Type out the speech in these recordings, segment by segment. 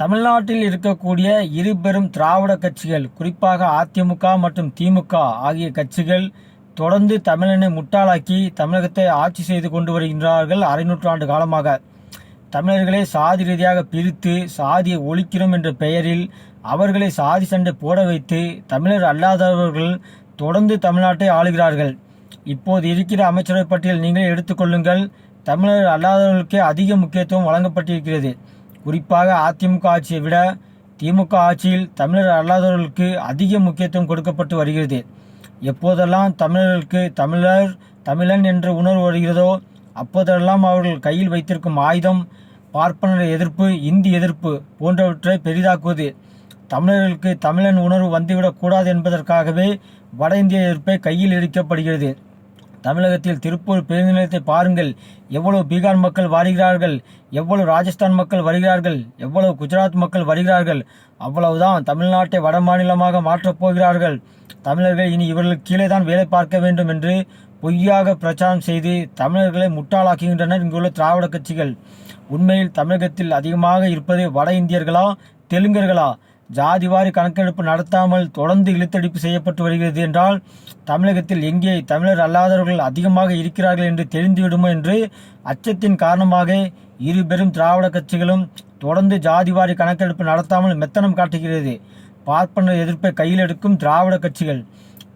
தமிழ்நாட்டில் இருக்கக்கூடிய இரு பெரும் திராவிட கட்சிகள் குறிப்பாக அதிமுக மற்றும் திமுக ஆகிய கட்சிகள் தொடர்ந்து தமிழனை முட்டாளாக்கி தமிழகத்தை ஆட்சி செய்து கொண்டு வருகின்றார்கள் அரை நூற்றாண்டு காலமாக. தமிழர்களை சாதி ரீதியாக பிரித்து சாதியை ஒழிக்கிறோம் என்ற பெயரில் அவர்களை சாதி சண்டை போட வைத்து தமிழர் அல்லாதவர்கள் தொடர்ந்து தமிழ்நாட்டை ஆளுகிறார்கள். இப்போது இருக்கிற அமைச்சரவை பட்டியல் நீங்களே எடுத்துக்கொள்ளுங்கள் தமிழர் அல்லாதவர்களுக்கே அதிக முக்கியத்துவம் வழங்கப்பட்டிருக்கிறது. குறிப்பாக அதிமுக ஆட்சியை விட திமுக ஆட்சியில் தமிழர் அல்லாதவர்களுக்கு அதிக முக்கியத்துவம் கொடுக்கப்பட்டு வருகிறது. எப்போதெல்லாம் தமிழர்களுக்கு தமிழர் தமிழன் என்ற உணர்வு வருகிறதோ அப்போதெல்லாம் அவர்கள் கையில் வைத்திருக்கும் ஆயுதம் பார்ப்பனர் எதிர்ப்பு இந்தி எதிர்ப்பு போன்றவற்றை பெரிதாக்குவது. தமிழர்களுக்கு தமிழன் உணர்வு வந்துவிடக்கூடாது என்பதற்காகவே வட இந்திய எதிர்ப்பை கையில் எடுக்கப்படுகிறது. தமிழகத்தில் திருப்பூர் பேருந்து நிலையத்தை பாருங்கள். எவ்வளவு பீகார் மக்கள் வருகிறார்கள் எவ்வளவு ராஜஸ்தான் மக்கள் வருகிறார்கள் எவ்வளவு குஜராத் மக்கள் வருகிறார்கள் அவ்வளவுதான் தமிழ்நாட்டை வட மாநிலமாக மாற்றப் போகிறார்கள். தமிழர்கள் இனி இவர்களுக்கு கீழே தான் வேலை பார்க்க வேண்டும் என்று பொய்யாக பிரச்சாரம் செய்து தமிழர்களை முட்டாளாக்குகின்றனர் இங்குள்ள திராவிட கட்சிகள். உண்மையில் தமிழகத்தில் அதிகமாக இருப்பது வட இந்தியர்களா தெலுங்கர்களா? ஜாதிவாரி கணக்கெடுப்பு நடத்தாமல் தொடர்ந்து இழுத்தடிப்பு செய்யப்பட்டு வருகிறது என்றால் தமிழகத்தில் எங்கே தமிழர் அல்லாதவர்கள் அதிகமாக இருக்கிறார்கள் என்று தெரிந்துவிடுமோ என்று அச்சத்தின் காரணமாக இரு பெரும் திராவிட கட்சிகளும் தொடர்ந்து ஜாதிவாரி கணக்கெடுப்பு நடத்தாமல் மெத்தனம் காட்டுகிறது. பார்ப்பனர் எதிர்ப்பை கையில் எடுக்கும் திராவிட கட்சிகள்.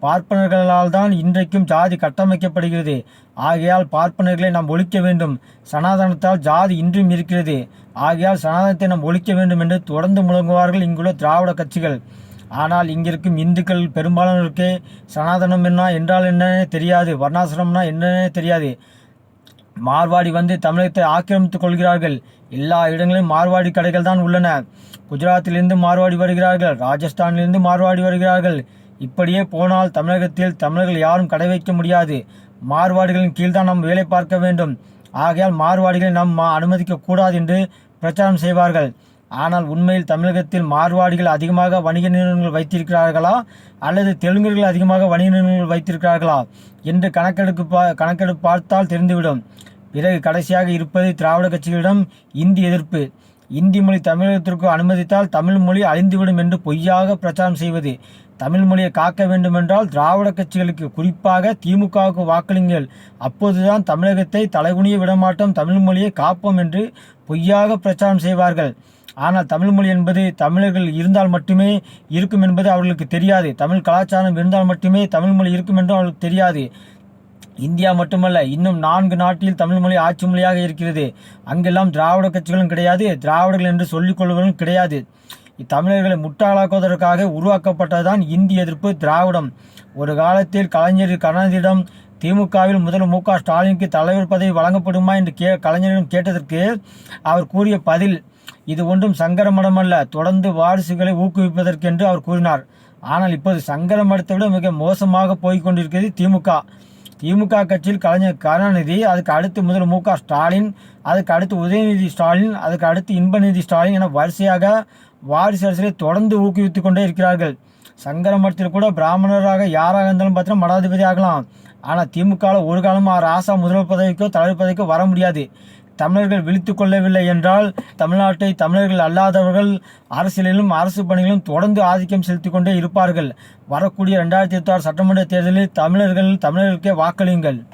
பார்ப்பனர்களால் தான் இன்றைக்கும் ஜாதி கட்டமைக்கப்படுகிறது. ஆகையால் பார்ப்பனர்களை நாம் ஒழிக்க வேண்டும். சனாதனத்தால் ஜாதி இன்றும் இருக்கிறது. ஆகையால் சனாதனத்தை நாம் ஒழிக்க வேண்டும் என்று தொடர்ந்து முழங்குவார்கள் இங்குள்ள திராவிட கட்சிகள். ஆனால் இங்கிருக்கும் இந்துக்கள் பெரும்பாலானோருக்கே சனாதனம் என்ன என்றால் என்னன்னே தெரியாது. வர்ணாசிரம்னா என்னன்னே தெரியாது. மார்வாடி வந்து தமிழகத்தை ஆக்கிரமித்துக் கொள்கிறார்கள். எல்லா இடங்களிலும் மார்வாடி கடைகள் தான் உள்ளன. குஜராத்திலிருந்து மார்வாடி வருகிறார்கள். ராஜஸ்தானிலிருந்து மார்வாடி வருகிறார்கள். இப்படியே போனால் தமிழகத்தில் தமிழர்கள் யாரும் கடை வைக்க முடியாது. மார்வாடிகளின் கீழ்தான் நாம் வேலை பார்க்க வேண்டும். ஆகையால் மார்வாடிகளை நாம் அனுமதிக்க கூடாது என்று பிரச்சாரம் செய்வார்கள். ஆனால் உண்மையில் தமிழகத்தில் மார்வாடிகள் அதிகமாக வணிக நிறுவனங்கள் வைத்திருக்கிறார்களா? அல்லது தெலுங்கர்கள் அதிகமாக வணிக நிறுவனங்கள் வைத்திருக்கிறார்களா? என்று கணக்கெடுப்பு பா- கணக்கெடுப்பு பார்த்தால் தெரிந்துவிடும். பிறகு கடைசியாக இருப்பது திராவிட கட்சிகளிடம் இந்தி எதிர்ப்பு. இந்தி மொழி தமிழகத்திற்கு அனுமதித்தால் தமிழ் மொழி அழிந்துவிடும் என்று பொய்யாக பிரச்சாரம் செய்வது. தமிழ் மொழியை காக்க வேண்டுமென்றால் திராவிட கட்சிகளுக்கு குறிப்பாக திமுகவுக்கு வாக்களிங்கள். அப்போதுதான் தமிழகத்தை தலைகுனிய விடமாட்டோம். தமிழ் மொழியை காப்போம் என்று பொய்யாக பிரச்சாரம் செய்வார்கள். ஆனால் தமிழ் மொழி என்பது தமிழர்கள் இருந்தால் மட்டுமே இருக்கும் என்பது அவர்களுக்கு தெரியாது. தமிழ் கலாச்சாரம் இருந்தால் மட்டுமே தமிழ் மொழி இருக்கும் என்றும் அவர்களுக்கு தெரியாது. இந்தியா மட்டுமல்ல இன்னும் நான்கு நாட்டில் தமிழ் மொழி ஆட்சி மொழியாக இருக்கிறது. அங்கெல்லாம் திராவிட கட்சிகளும் கிடையாது. திராவிடர்கள் என்று சொல்லிக் கொள்வதும் கிடையாது. தமிழர்களை முட்டாளாக்குவதற்காக உருவாக்கப்பட்டதுதான் இந்தி எதிர்ப்பு திராவிடம். ஒரு காலத்தில் கலைஞர் கருணாநிதியிடம் திமுகவில் முதல் மு க ஸ்டாலினுக்கு தலைவர் பதவி வழங்கப்படுமா என்று கே கலைஞரிடம் கேட்டதற்கு அவர் கூறிய பதில் இது ஒன்றும் சங்கரமடம் அல்ல தொடர்ந்து வாரிசுகளை ஊக்குவிப்பதற்கென்று அவர் கூறினார். ஆனால் இப்போது சங்கரமடத்தை விட மிக மோசமாக போய்க் கொண்டிருக்கிறது திமுக. திமுக கட்சியில் கலைஞர் கருணாநிதி அதுக்கு அடுத்து முதல் மு க ஸ்டாலின் அதுக்கு அடுத்து உதயநிதி ஸ்டாலின் அதுக்கு அடுத்து இன்பநிதி ஸ்டாலின் என வரிசையாக வாரிசு அரசியலை தொடர்ந்து ஊக்குவித்துக் கொண்டே இருக்கிறார்கள். சங்கர மடத்தில் கூட பிராமணராக யாராக இருந்தாலும் பார்த்தீங்கன்னா மடாதிபதி ஆகலாம். ஆனால் திமுகவில் ஒரு காலம் ராசா முதல்வர் பதவிக்கோ தலைவர் பதவிக்கோ வர முடியாது. தமிழர்கள் விழித்துக் கொள்ளவில்லை என்றால் தமிழ்நாட்டை தமிழர்கள் அல்லாதவர்கள் அரசியலிலும் அரசு பணிகளிலும் தொடர்ந்து ஆதிக்கம் செலுத்திக் கொண்டே இருப்பார்கள். வரக்கூடிய ரெண்டாயிரத்தி இருபத்தி ஆறு சட்டமன்ற தேர்தலில் தமிழர்கள் தமிழர்களுக்கே வாக்களியுங்கள்.